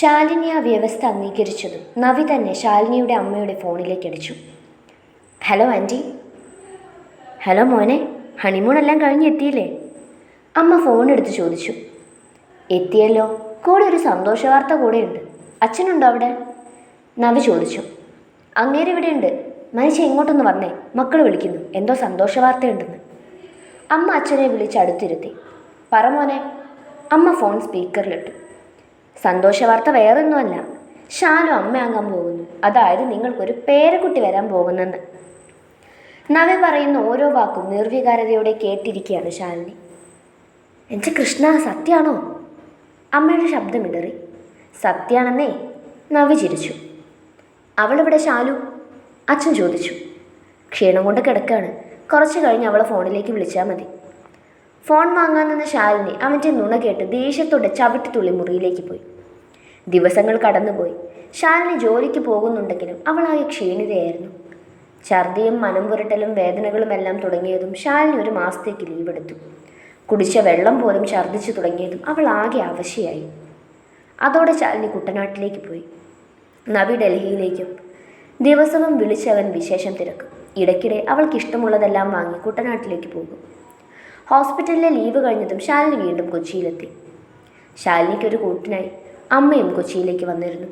ശാലിനി ആ വ്യവസ്ഥ അംഗീകരിച്ചതും നവി തന്നെ ശാലിനിയുടെ അമ്മയുടെ ഫോണിലേക്ക് അടിച്ചു. Hello aunty. ഹലോ മോനെ. ഹണിമൂൺ എല്ലാം കഴിഞ്ഞ് എത്തിയില്ലേ? അമ്മ ഫോൺ എടുത്ത് ചോദിച്ചു. എത്തിയല്ലോ. കൂടെ ഒരു സന്തോഷ വാർത്ത കൂടെയുണ്ട്. അച്ഛനുണ്ടോ അവിടെ? നവി ചോദിച്ചു. അങ്ങേര് ഇവിടെയുണ്ട്. മനുഷ്യ ഇങ്ങോട്ടൊന്ന് വന്നേ. മക്കൾ വിളിക്കുന്നു. എന്തോ സന്തോഷ വാർത്തയുണ്ടെന്ന് അമ്മ അച്ഛനെ വിളിച്ച് അടുത്തിരുത്തി. പറ മോനെ. അമ്മ ഫോൺ സ്പീക്കറിലിട്ടു. സന്തോഷ വാർത്ത വേറൊന്നുമല്ല. ഷാനു അമ്മയാകാൻ പോകുന്നു. അതായത് നിങ്ങൾക്കൊരു പേരക്കുട്ടി വരാൻ പോകുന്നെന്ന്. നവി പറയുന്ന ഓരോ വാക്കും നിർവികാരതയോടെ കേട്ടിരിക്കുകയാണ് ശാലിനി എന്റെ കൃഷ്ണ സത്യാണോ? അമ്മയുടെ ശബ്ദമിടറി സത്യാണെന്നേ നവി ചിരിച്ചു. അവളിവിടെ ശാലു അച്ഛൻ ചോദിച്ചു. ക്ഷീണം കൊണ്ട് കിടക്കാണ്. കുറച്ച് കഴിഞ്ഞ് അവളെ ഫോണിലേക്ക് വിളിച്ചാൽ മതി. ഫോൺ വാങ്ങാൻ നിന്ന ശാലിനി അവന്റെ നുണ കേട്ട് ദേഷ്യത്തോടെ ചവിട്ടിത്തുള്ളി മുറിയിലേക്ക് പോയി. ദിവസങ്ങൾ കടന്നുപോയി. ശാലിനി ജോലിക്ക് പോകുന്നുണ്ടെങ്കിലും അവളാകെ ക്ഷീണിതയായിരുന്നു. ഛർദിയും മനം പുരട്ടലും വേദനകളും എല്ലാം തുടങ്ങിയതും ശാലിനി ഒരു മാസത്തേക്ക് ലീവ് എടുത്തു. കുടിച്ച വെള്ളം പോലും ഛർദ്ദിച്ചു തുടങ്ങിയതും അവൾ ആകെ അവശയായി. അതോടെ ശാലിനി കുട്ടനാട്ടിലേക്ക് പോയി. നവി ഡൽഹിയിലേക്കും. ദിവസവും വിളിച്ചവൻ വിശേഷം തിരക്കും. ഇടയ്ക്കിടെ അവൾക്ക് ഇഷ്ടമുള്ളതെല്ലാം വാങ്ങി കുട്ടനാട്ടിലേക്ക് പോകും. ഹോസ്പിറ്റലിലെ ലീവ് കഴിഞ്ഞതും ശാലിനി വീണ്ടും കൊച്ചിയിലെത്തി. ശാലിനിക്കൊരു കൂട്ടിനായി. അമ്മയും കൊച്ചിയിലേക്ക് വന്നിരുന്നു.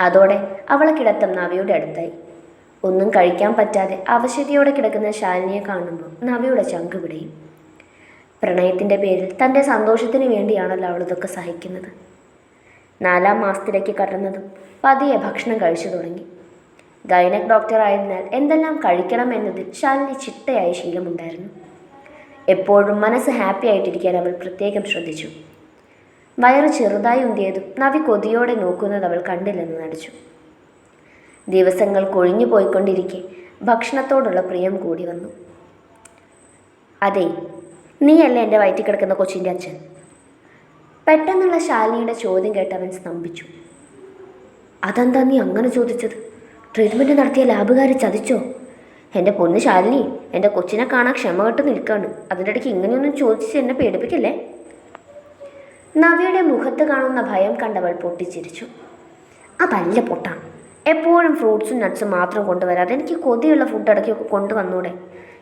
അതോടെ അവളെ കിടത്തം നവിയുടെ അടുത്തായി. ഒന്നും കഴിക്കാൻ പറ്റാതെ അവശതയോടെ കിടക്കുന്ന ശാലിനിയെ കാണുമ്പോൾ നവിയുടെ ചങ്ക് പിടയും. പ്രണയത്തിന്റെ പേരിൽ തന്റെ സന്തോഷത്തിന് വേണ്ടിയാണല്ലോ അവൾ ഇതൊക്കെ സഹിക്കുന്നത്. നാലാം മാസത്തിലേക്ക് കടന്നതും പതിയെ ഭക്ഷണം കഴിച്ചു തുടങ്ങി. ഗൈനക് ഡോക്ടർ ആയതിനാൽ എന്തെല്ലാം കഴിക്കണം എന്നതിൽ ശാലിനി ചിട്ടയായ ശീലമുണ്ടായിരുന്നു. എപ്പോഴും മനസ്സ് ഹാപ്പി ആയിട്ടിരിക്കാൻ അവൾ പ്രത്യേകം ശ്രദ്ധിച്ചു. വയറ് ചെറുതായി ഉന്തിയതും നവി കൊതിയോടെ നോക്കുന്നത് അവൾ കണ്ടില്ലെന്ന് നടിച്ചു. ദിവസങ്ങൾ കൊഴിഞ്ഞു പോയിക്കൊണ്ടിരിക്കെ ഭക്ഷണത്തോടുള്ള പ്രിയം കൂടി വന്നു. അതെ നീയല്ലേ എന്റെ വയറ്റിൽ കിടക്കുന്ന കൊച്ചിന്റെ അച്ഛൻ? പെട്ടെന്നുള്ള ശാലിനിയുടെ ചോദ്യം കേട്ട് അവൻ സ്തംഭിച്ചു. അതെന്താ നീ അങ്ങനെ ചോദിച്ചത്? ട്രീറ്റ്മെന്റ് നടത്തിയ ലാബുകാരെ ചതിച്ചോ? എന്റെ പൊന്ന് ശാലിനി എന്റെ കൊച്ചിനെ കാണാൻ ക്ഷമ കെട്ട് നിൽക്കാണ്. അതിന്റെ ഇടയ്ക്ക് ഇങ്ങനെയൊന്നും ചോദിച്ച് എന്നെ പേടിപ്പിക്കല്ലേ? നവിയുടെ മുഖത്ത് കാണുന്ന ഭയം കണ്ടവൾ പൊട്ടിച്ചിരിച്ചു. അതല്ല പൊട്ടാണ് എപ്പോഴും ഫ്രൂട്ട്സും നട്ട്സും മാത്രം കൊണ്ടുവരാതെ എനിക്ക് കൊതിയുള്ള ഫുഡ് ഇടയ്ക്കൊക്കെ കൊണ്ടുവന്നൂടെ.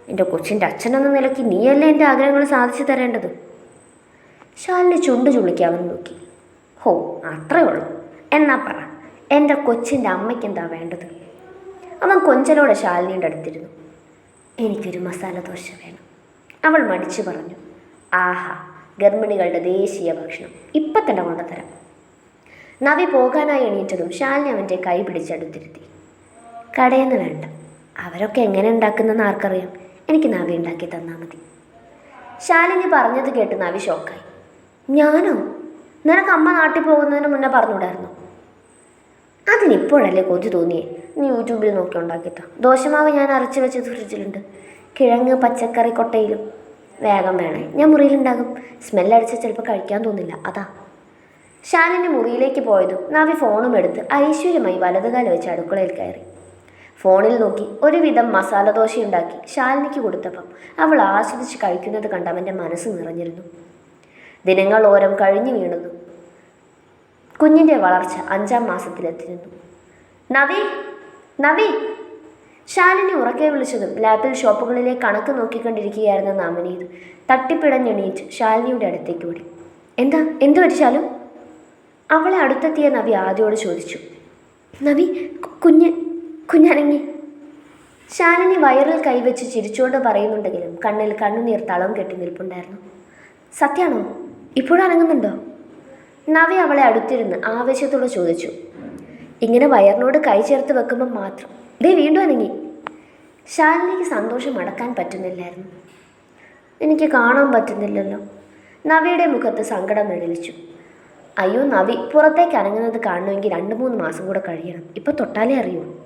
എന്റെ കൊച്ചിന്റെ അച്ഛനെന്ന നിലയ്ക്ക് നീയല്ലേ എന്റെ ആഗ്രഹങ്ങൾ സാധിച്ചു തരേണ്ടത്? ശാലിനി ചുണ്ട് ചുളിക്കാവൻ നോക്കി. ഹോ അത്രേ ഉള്ളൂ. എന്നാ പറ എന്റെ കൊച്ചിന്റെ അമ്മയ്ക്ക് എന്താ വേണ്ടത്? അവൻ കൊഞ്ചലോടെ ശാലിനിയുടെ അടുത്തിരുന്നു. എനിക്കൊരു മസാല ദോശ വേണം. അവൾ മടിച്ചു പറഞ്ഞു. ആഹാ ഗർഭിണികളുടെ ദേശീയ ഭക്ഷണം. ഇപ്പം തന്നെ കൊണ്ടുതരാം നവി പോകാനായി എണീറ്റതും ശാലിനി അവന്റെ കൈ പിടിച്ചെടുത്തിരുത്തി കടയെന്ന് വേണ്ട. അവരൊക്കെ എങ്ങനെ ഉണ്ടാക്കുന്നെന്ന് ആർക്കറിയാം. എനിക്ക് നവി ഉണ്ടാക്കി തന്നാൽ മതി. ശാലിനി പറഞ്ഞത് കേട്ട് നവി ഷോക്കായി. ഞാനോ? നിനക്ക് അമ്മ നാട്ടിൽ പോകുന്നതിന് മുന്നേ പറഞ്ഞുകൂടായിരുന്നു? അതിനിപ്പോഴല്ലേ കൊതി തോന്നിയേ? നീ യൂട്യൂബിൽ നോക്കി ഉണ്ടാക്കിത്ത ദോശമാവ് ഞാൻ അരച്ച് വെച്ചത് ഫ്രിഡ്ജിലുണ്ട് കിഴങ്ങ് പച്ചക്കറി കൊട്ടയിലും. വേഗം വേണേ. ഞാൻ മുറിയിലുണ്ടാകും. സ്മെല്ലടിച്ച് ചിലപ്പോൾ കഴിക്കാൻ തോന്നില്ല. അതാ. ഷാനിന്റെ മുറിയിലേക്ക് പോയതും നാവി ഫോണും എടുത്ത് ഐശ്വര്യമായി വലതുകാല വെച്ച് അടുക്കളയിൽ കയറി. ഫോണിൽ നോക്കി ഒരുവിധം മസാല ദോശ ഉണ്ടാക്കി ശാലിനിക്ക് കൊടുത്തപ്പം അവൾ ആസ്വദിച്ച് കഴിക്കുന്നത് കണ്ട് അവന്റെ മനസ്സ് നിറഞ്ഞിരുന്നു. ദിനങ്ങൾ ഓരം കഴിഞ്ഞു വീണുന്നു കുഞ്ഞിന്റെ വളർച്ച അഞ്ചാം മാസത്തിലെത്തിയിരുന്നു. നവി നവി ശാലിനി ഉറക്കെ വിളിച്ചതും ലാപ്പിൽ ഷോപ്പുകളിലെ കണക്ക് നോക്കിക്കൊണ്ടിരിക്കുകയായിരുന്ന നാമനീത് തട്ടിപ്പിടഞ്ഞെണീറ്റ് ശാലിനിയുടെ അടുത്തേക്ക് ഓടി. എന്താ? എന്തു പറ്റിച്ചാലും അവളെ അടുത്തെത്തിയ നവി ആദ്യോട് ചോദിച്ചു. നവി കുഞ്ഞ് കുഞ്ഞനങ്ങി. ശാലിനി വയറിൽ കൈവച്ച് ചിരിച്ചുകൊണ്ട് പറയുന്നുണ്ടെങ്കിലും കണ്ണിൽ കണ്ണുനീർ തളം കെട്ടി നിൽപ്പുണ്ടായിരുന്നു. സത്യാണോ? ഇപ്പോഴനങ്ങുന്നുണ്ടോ നവി അവളെ അടുത്തിരുന്ന് ആവേശത്തോടെ ചോദിച്ചു. ഇങ്ങനെ വയറിനോട് കൈ ചേർത്ത് വെക്കുമ്പോൾ മാത്രം ദേ വീണ്ടും അനങ്ങി ശാലിനിക്ക് സന്തോഷം അടക്കാൻ പറ്റുന്നില്ലായിരുന്നു. എനിക്ക് കാണാൻ പറ്റുന്നില്ലല്ലോ. നവിയുടെ മുഖത്ത് സങ്കടം നിഴലിച്ചു. അയ്യോ നവി പുറത്തേക്ക് അനങ്ങുന്നത് കാണണമെങ്കിൽ രണ്ട് മൂന്ന് മാസം കൂടെ കഴിയണം. ഇപ്പം തൊട്ടാലേ അറിയൂ.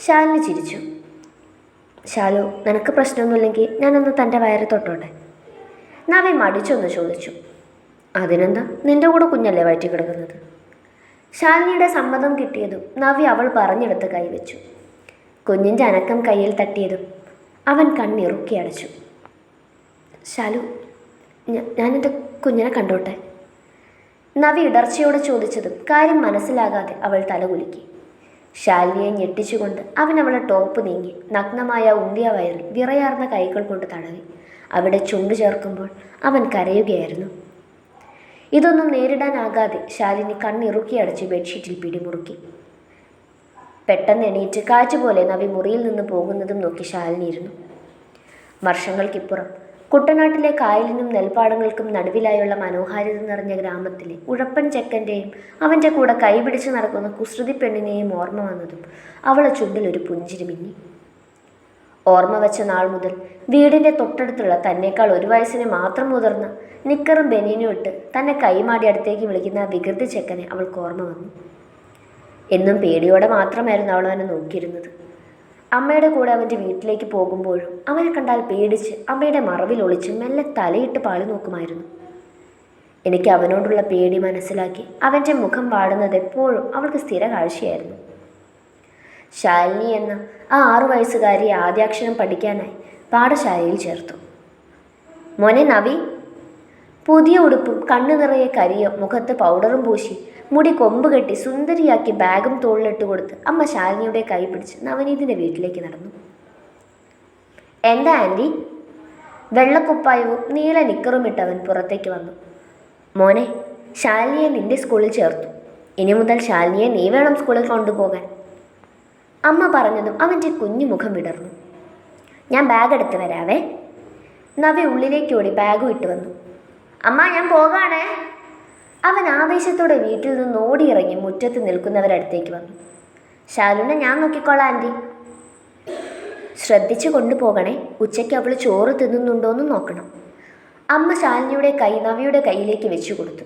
ശാലിനി ചിരിച്ചു. ശാലു നിനക്ക് പ്രശ്നമൊന്നുമില്ലെങ്കിൽ ഞാനൊന്ന് തന്റെ വയറ് തൊട്ടോട്ടെ. നവി മടിച്ചൊന്ന് ചോദിച്ചു. അതിനെന്താ? നിന്റെ കൂടെ കുഞ്ഞല്ലേ വയറ്റി കിടക്കുന്നത് ശാലിനിയുടെ സമ്മതം കിട്ടിയതും നവി അവൾ പറഞ്ഞെടുത്ത് കൈവച്ചു. കുഞ്ഞിന്റെ അനക്കം കയ്യിൽ തട്ടിയതും അവൻ കണ്ണിറുക്കി അടച്ചു. ശാലു ഞാൻ എന്റെ കുഞ്ഞിനെ കണ്ടോട്ടെ? നവി ഇടർച്ചയോടെ ചോദിച്ചതും കാര്യം മനസ്സിലാകാതെ അവൾ തലകുലുക്കി. ശാലിനിയെ ഞെട്ടിച്ചുകൊണ്ട് അവൻ അവളെ ടോപ്പ് നീങ്ങി നഗ്നമായ ഉന്തിയ വയറിൽ വിറയാർന്ന കൈകൾ കൊണ്ട് തടവി. അവിടെ ചുണ്ടു ചേർക്കുമ്പോൾ അവൻ കരയുകയായിരുന്നു. ഇതൊന്നും നേരിടാനാകാതെ ശാലിനി കണ്ണിറുക്കി അടച്ച് ബെഡ്ഷീറ്റിൽ പിടിമുറുക്കി. പെട്ടെന്ന് എണീറ്റ് കാറ്റുപോലെ നവി മുറിയിൽ നിന്ന് പോകുന്നതും നോക്കി ശാലിനി ഇരുന്നു. വർഷങ്ങൾക്കിപ്പുറം കുട്ടനാട്ടിലെ കായലിനും നെൽപ്പാടങ്ങൾക്കും നടുവിലായുള്ള മനോഹാരിത നിറഞ്ഞ ഗ്രാമത്തിലെ ഉഴപ്പൻ ചെക്കന്റെയും അവന്റെ കൂടെ കൈപിടിച്ച് നടക്കുന്ന കുസൃതി പെണ്ണിനെയും ഓർമ്മ വന്നതും അവളെ ചുണ്ടിലൊരു പുഞ്ചിരി മിന്നി. ഓർമ്മ വെച്ച നാൾ മുതൽ വീടിന്റെ തൊട്ടടുത്തുള്ള തന്നേക്കാൾ ഒരു വയസ്സിന് മാത്രം മുതിർന്ന നിക്കറും ബനിയനും ഇട്ട് തന്നെ കൈമാടി അടുത്തേക്ക് വിളിക്കുന്ന ആ വികൃതി ചെക്കനെ അവൾക്ക് ഓർമ്മ വന്നു. എന്നും പേടിയോടെ മാത്രമായിരുന്നു അവൾ അവനെ നോക്കിയിരുന്നത്. അമ്മയുടെ കൂടെ അവന്റെ വീട്ടിലേക്ക് പോകുമ്പോഴും അവനെ കണ്ടാൽ പേടിച്ച് അമ്മയുടെ മറവിൽ ഒളിച്ച് മെല്ലെ തലയിട്ട് പാളി നോക്കുമായിരുന്നു. എനിക്ക് അവനോടുള്ള പേടി മനസ്സിലാക്കി അവന്റെ മുഖം വാടുന്നത് എപ്പോഴും അവൾക്ക് സ്ഥിര കാഴ്ചയായിരുന്നു. ശാലിനി എന്ന ആ ആറു വയസ്സുകാരി ആദ്യാക്ഷരം പഠിക്കാനായി പാഠശാലയിൽ ചേർത്തു. മോനെ നവി പുതിയ ഉടുപ്പും കണ്ണു നിറയെ കരിയും മുഖത്ത് പൗഡറും പൂശി. മുടി കൊമ്പ് കെട്ടി സുന്ദരിയാക്കി ബാഗും തോളിലിട്ട് കൊടുത്ത് അമ്മ ശാലിനിയുടെ കൈ പിടിച്ച് നവനീതിന്റെ വീട്ടിലേക്ക് നടന്നു. എന്താ ആന്റി വെള്ളക്കുപ്പായവും നീല നിക്കറും ഇട്ടവൻ പുറത്തേക്ക് വന്നു. മോനെ ശാലിനിയെ നിന്റെ സ്കൂളിൽ ചേർത്തു. ഇനി മുതൽ ശാലിനിയെ നീ വേണം സ്കൂളിൽ കൊണ്ടുപോകാൻ. അമ്മ പറഞ്ഞതും അവന്റെ കുഞ്ഞു മുഖം വിടർന്നു. ഞാൻ ബാഗ് എടുത്ത് വരാവേ. നവി ഉള്ളിലേക്ക് ഓടി ബാഗും ഇട്ട് വന്നു. അമ്മ ഞാൻ പോകാണേ. അവൻ ആവേശത്തോടെ വീട്ടിൽ നിന്ന് ഓടിയിറങ്ങി മുറ്റത്ത് നിൽക്കുന്നവരടുത്തേക്ക് വന്നു. ശാലുനെ ഞാൻ നോക്കിക്കോളാം ആന്റി. ശ്രദ്ധിച്ചു കൊണ്ടുപോകണേ. ഉച്ചയ്ക്ക് അവൾ ചോറ് തിന്നുന്നുണ്ടോയെന്ന് നോക്കണം. അമ്മ ശാലിനിയുടെ കൈ നവിയുടെ കയ്യിലേക്ക് വെച്ചു കൊടുത്തു.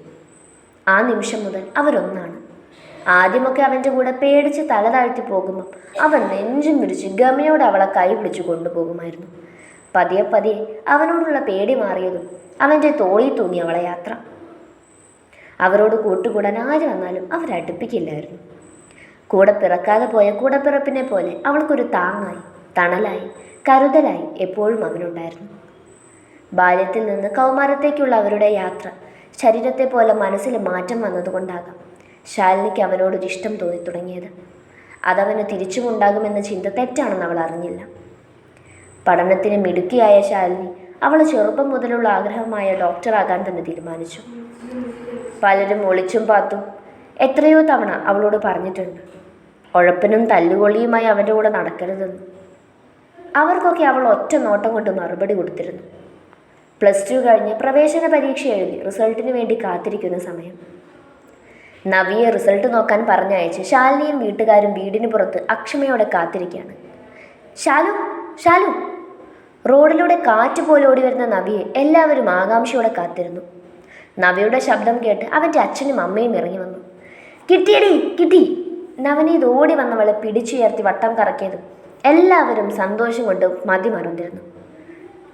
ആ നിമിഷം മുതൽ അവരൊന്നാണ്. ആദ്യമൊക്കെ അവന്റെ കൂടെ പേടിച്ച് തല താഴ്ത്തി പോകുമ്പോൾ അവൻ നെഞ്ചും പിടിച്ച് ഗമയോടെ അവളെ കൈ പിടിച്ചു കൊണ്ടുപോകുമായിരുന്നു. പതിയെ പതിയെ അവനോടുള്ള പേടി മാറിയതും അവന്റെ തോളിൽ തൂങ്ങി അവളെ യാത്ര. അവരോട് കൂട്ടുകൂടാൻ ആര് വന്നാലും അവരടുപ്പിക്കില്ലായിരുന്നു കൂടെ പിറക്കാതെ പോയ കൂടപ്പിറപ്പിനെ പോലെ അവൾക്കൊരു താങ്ങായി തണലായി കരുതലായി എപ്പോഴും അവനുണ്ടായിരുന്നു. ബാല്യത്തിൽ നിന്ന് കൗമാരത്തേക്കുള്ള അവരുടെ യാത്ര ശരീരത്തെ പോലെ മനസ്സിൽ മാറ്റം വന്നതുകൊണ്ടാകാം ശാലിനിക്ക് അവനോടൊരു ഇഷ്ടം തോന്നി തുടങ്ങിയത് അതവന് തിരിച്ചുമുണ്ടാകുമെന്ന ചിന്ത തെറ്റാണെന്ന് അവൾ അറിഞ്ഞില്ല. പഠനത്തിന് മിടുക്കിയായ ശാലിനി അവൾ ചെറുപ്പം മുതലുള്ള ആഗ്രഹമായ ഡോക്ടറാകാൻ തന്നെ തീരുമാനിച്ചു. പലരും ഒളിച്ചും പാത്തും എത്രയോ തവണ അവളോട് പറഞ്ഞിട്ടുണ്ട്. ഉഴപ്പനും തല്ലുകൊള്ളിയുമായി അവന്റെ കൂടെ നടക്കരുതെന്ന്. അവർക്കൊക്കെ അവൾ ഒറ്റ നോട്ടം കൊണ്ട് മറുപടി കൊടുത്തിരുന്നു. പ്ലസ് ടു കഴിഞ്ഞ് പ്രവേശന പരീക്ഷ എഴുതി റിസൾട്ടിന് വേണ്ടി കാത്തിരിക്കുന്ന സമയം. നവിയെ റിസൾട്ട് നോക്കാൻ പറഞ്ഞയച്ച് ശാലിനിയും വീട്ടുകാരും വീടിന് പുറത്ത് അക്ഷമയോടെ കാത്തിരിക്കുകയാണ്. ശാലു ശാലു! റോഡിലൂടെ കാറ്റ് പോലെ ഓടി വരുന്ന നവിയെ എല്ലാവരും ആകാംക്ഷയോടെ കാത്തിരുന്നു. നവിയുടെ ശബ്ദം കേട്ട് അവന്റെ അച്ഛനും അമ്മയും ഇറങ്ങി വന്നു. കിട്ടിയടി കിട്ടി. നവനീത് ഓടി വന്നവളെ പിടിച്ചുയർത്തി വട്ടം കറക്കിയതും എല്ലാവരും സന്തോഷം കൊണ്ട് മതി മറന്നിരുന്നു.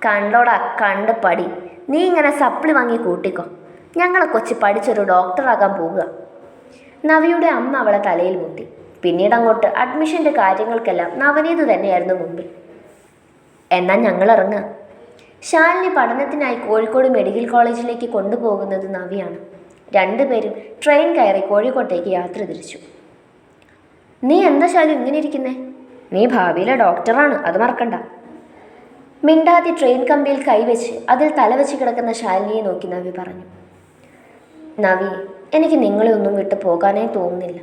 കണ്ടോടാ കണ്ട് പടി. നീ ഇങ്ങനെ സപ്ലി വാങ്ങി കൂട്ടിക്കോ. ഞങ്ങളെ കൊച്ചി പഠിച്ചൊരു ഡോക്ടറാകാൻ പോവുക. നവിയുടെ അമ്മ അവളെ തലയിൽ മുട്ടി. പിന്നീട് അങ്ങോട്ട് അഡ്മിഷന്റെ കാര്യങ്ങൾക്കെല്ലാം നവനീത് തന്നെയായിരുന്നു മുമ്പിൽ. എന്നാൽ ഞങ്ങൾ ഇറങ്ങാം ശാലിനി പഠനത്തിനായി കോഴിക്കോട് മെഡിക്കൽ കോളേജിലേക്ക് കൊണ്ടുപോകുന്നത് നവിയാണ്. രണ്ടുപേരും ട്രെയിൻ കയറി കോഴിക്കോട്ടേക്ക് യാത്ര തിരിച്ചു. നീ എന്താ ശാലു ഇങ്ങനെ ഇരിക്കുന്നേ? നീ ഭാവിയിലെ ഡോക്ടറാണ് അത് മറക്കണ്ട. മിണ്ടാതി ട്രെയിൻ കമ്പിയിൽ കൈവച്ച് അതിൽ തലവെച്ച് കിടക്കുന്ന ശാലിനിയെ നോക്കി നവി പറഞ്ഞു. നവി എനിക്ക് നിങ്ങളെ ഒന്നും വിട്ട് പോകാനേ തോന്നുന്നില്ല.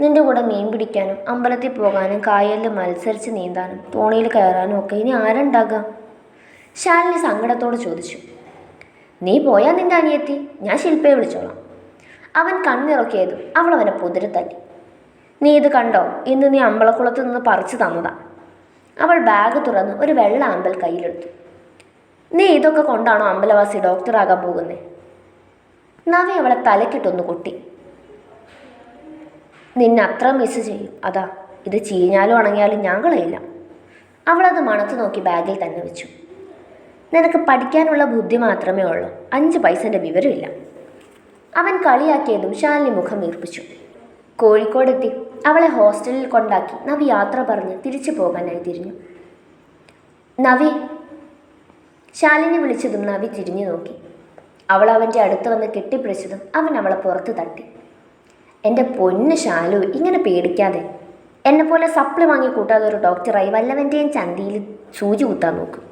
നിന്റെ കൂടെ മീൻ പിടിക്കാനും അമ്പലത്തിൽ പോകാനും കായലിൽ മത്സരിച്ച് നീന്താനും തോണിയിൽ കയറാനും ഒക്കെ ഇനി ആരുണ്ടാകാം? ശാലിനി സങ്കടത്തോട് ചോദിച്ചു. നീ പോയാൽ നിന്റെ അനിയത്തി? ഞാൻ ശില്പയെ വിളിച്ചോളാം. അവൻ കണ്ണിറക്കിയതും അവൾ അവനെ പുതിരി തല്ലി. നീ ഇത് കണ്ടോ? ഇന്ന് നീ അമ്പലക്കുളത്ത് നിന്ന് പറിച്ചു തന്നതാ. അവൾ ബാഗ് തുറന്ന് ഒരു വെള്ള അമ്പൽ കയ്യിലെടുത്തു. നീ ഇതൊക്കെ കൊണ്ടാണോ അമ്പലവാസി ഡോക്ടറാകാൻ പോകുന്നത് നവി അവളെ തലക്കിട്ടൊന്ന് കൊട്ടി. നിന്നെ അത്ര മിസ് ചെയ്യും. അതാ ഇത് ചീഞ്ഞാലും ഉണങ്ങിയാലും ഞാൻ കളയില്ല അവളത് മണത്ത് നോക്കി ബാഗിൽ തന്നെ വെച്ചു. നിനക്ക് പഠിക്കാനുള്ള ബുദ്ധി മാത്രമേ ഉള്ളൂ. അഞ്ച് പൈസന്റെ വിവരമില്ല അവൻ കളിയാക്കിയതും ശാലിനി മുഖം വീർപ്പിച്ചു. കോഴിക്കോടെത്തി. അവളെ ഹോസ്റ്റലിൽ കൊണ്ടാക്കി. നവി യാത്ര പറഞ്ഞ് തിരിച്ചു പോകാനായി തിരിഞ്ഞു. നവി ശാലിനി വിളിച്ചതും നവി തിരിഞ്ഞു നോക്കി. അവൾ അവന്റെ അടുത്ത് വന്ന് കെട്ടിപ്പിടിച്ചതും അവൻ അവളെ പുറത്ത് തട്ടി. എന്റെ പൊന്ന് ശാലു ഇങ്ങനെ പേടിക്കാതെ. എന്നെപ്പോലെ സപ്ലി വാങ്ങി കൂട്ടാതെ ഒരു ഡോക്ടറായി വല്ലവന്റെയും ചന്തിയിൽ സൂചി കുത്താൻ നോക്കും.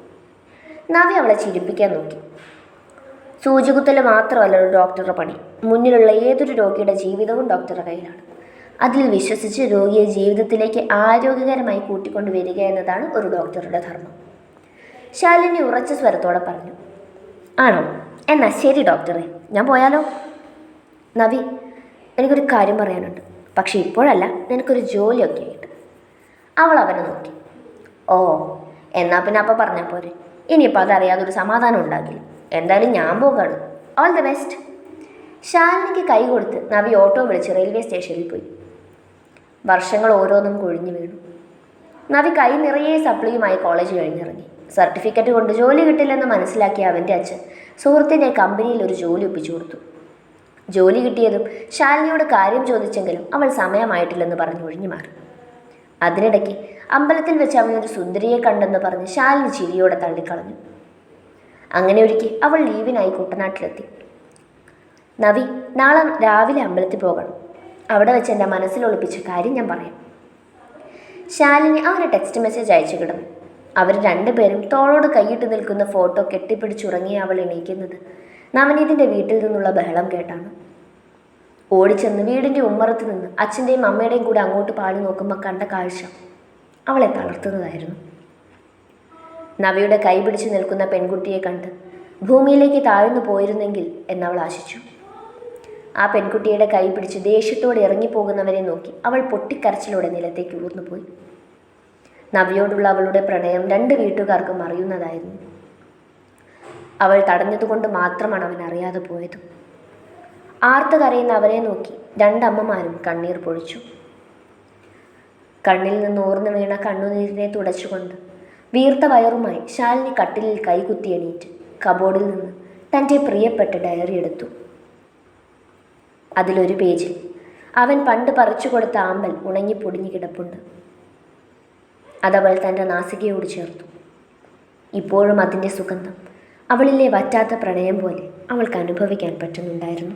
നവി അവളെ ചിരിപ്പിക്കാൻ നോക്കി. സൂചി കുത്തൽ മാത്രമല്ല ഒരു ഡോക്ടറുടെ പണി. മുന്നിലുള്ള ഏതൊരു രോഗിയുടെ ജീവിതവും ഡോക്ടറുടെ കയ്യിലാണ്. അതിൽ വിശ്വസിച്ച് രോഗിയെ ജീവിതത്തിലേക്ക് ആരോഗ്യകരമായി കൂട്ടിക്കൊണ്ടു വരിക എന്നതാണ് ഒരു ഡോക്ടറുടെ ധർമ്മം. ശാലിനി ഉറച്ച സ്വരത്തോടെ പറഞ്ഞു. ആണോ? എന്നാ ശരി ഡോക്ടറെ ഞാൻ പോയാലോ? നവി എനിക്കൊരു കാര്യം പറയാനുണ്ട്. പക്ഷേ ഇപ്പോഴല്ല നിനക്കൊരു ജോലിയൊക്കെ ആയിട്ട്. അവൾ അവനെ നോക്കി. ഓ എന്നാൽ പിന്നെ അപ്പം പറഞ്ഞാൽ പോരെ. ഇനിയിപ്പോൾ അതറിയാതെ ഒരു സമാധാനം ഉണ്ടാകില്ല. എന്തായാലും ഞാൻ പോകാണ്. ഓൾ ദി ബെസ്റ്റ് ശാലിനിക്ക് കൈ കൊടുത്ത് നവി ഓട്ടോ വിളിച്ച് റെയിൽവേ സ്റ്റേഷനിൽ പോയി. വർഷങ്ങൾ ഓരോന്നും കൊഴിഞ്ഞു വീണു. നവി കൈ നിറയെ സപ്ലിയുമായി കോളേജ് കഴിഞ്ഞിറങ്ങി. സർട്ടിഫിക്കറ്റ് കൊണ്ട് ജോലി കിട്ടില്ലെന്ന് മനസ്സിലാക്കിയ അവന്റെ അച്ഛൻ സുഹൃത്തിന്റെ കമ്പനിയിൽ ഒരു ജോലി ഒപ്പിച്ചു കൊടുത്തു. ജോലി കിട്ടിയതും ശാലിനിയോട് കാര്യം ചോദിച്ചെങ്കിലും അവൾ സമയമായിട്ടില്ലെന്ന് പറഞ്ഞ് ഒഴിഞ്ഞു മാറി. അതിനിടയ്ക്ക് അമ്പലത്തിൽ വെച്ച് അവനൊരു സുന്ദരിയെ കണ്ടെന്ന് പറഞ്ഞ് ശാലിനി ചിരിയോടെ തള്ളിക്കളഞ്ഞു. അങ്ങനെ ഒരുക്കി അവൾ ലീവിനായി കുട്ടനാട്ടിലെത്തി. നവി നാളെ രാവിലെ അമ്പലത്തിൽ പോകണം. അവിടെ വെച്ച് എന്റെ മനസ്സിൽ ഒളിപ്പിച്ച കാര്യം ഞാൻ പറയാം. ശാലിനി അവന് ടെക്സ്റ്റ് മെസ്സേജ് അയച്ചു കിടന്നു. അവർ രണ്ടുപേരും തോളോട് കൈയിട്ട് നിൽക്കുന്ന ഫോട്ടോ കെട്ടിപ്പിടിച്ചുറങ്ങിയ അവൾ എണീക്കുന്നത് നവനീതിന്റെ വീട്ടിൽ നിന്നുള്ള ബഹളം കേട്ടാണ്. ഓടിച്ചെന്ന് വീടിന്റെ ഉമ്മറത്ത് നിന്ന് അച്ഛന്റെയും അമ്മയുടെയും കൂടെ അങ്ങോട്ട് പാടി നോക്കുമ്പോൾ കണ്ട കാഴ്ച അവളെ തളർത്തുന്നതായിരുന്നു. നവയുടെ കൈ പിടിച്ചു നിൽക്കുന്ന പെൺകുട്ടിയെ കണ്ട് ഭൂമിയിലേക്ക് താഴ്ന്നു പോയിരുന്നെങ്കിൽ എന്നവൾ ആശിച്ചു. ആ പെൺകുട്ടിയുടെ കൈ പിടിച്ച് ദേഷ്യത്തോടെ ഇറങ്ങിപ്പോകുന്നവരെ നോക്കി അവൾ പൊട്ടിക്കരച്ചിലൂടെ നിലത്തേക്ക് ഊർന്നുപോയി. നവിയോടുള്ള അവളുടെ പ്രണയം രണ്ട് വീട്ടുകാർക്കും അറിയുന്നതായിരുന്നു. അവൾ തടഞ്ഞതുകൊണ്ട് മാത്രമാണ് അവൻ അറിയാതെ പോയത്. ആർത്ത് കരയുന്ന അവരെ നോക്കി രണ്ടമ്മമാരും കണ്ണീർ പൊഴിച്ചു. കണ്ണിൽ നിന്ന് ഓർന്നു വീണ കണ്ണുനീരിനെ തുടച്ചുകൊണ്ട് വീർത്ത വയറുമായി ശാലിനി കട്ടിലിൽ കൈകുത്തി എണീറ്റ് കബോർഡിൽ നിന്ന് തന്റെ പ്രിയപ്പെട്ട ഡയറി എടുത്തു. അതിലൊരു പേജിൽ അവൻ പണ്ട് പറിച്ചു കൊടുത്ത ആമ്പൽ ഉണങ്ങി പൊടിഞ്ഞു കിടപ്പുണ്ട്. അതവൾ തന്റെ നാസികയോട് ചേർത്തു. ഇപ്പോഴും അതിന്റെ സുഗന്ധം അവളിലെ വറ്റാത്ത പ്രണയം പോലെ അവൾക്ക് അനുഭവിക്കാൻ പറ്റുന്നുണ്ടായിരുന്നു.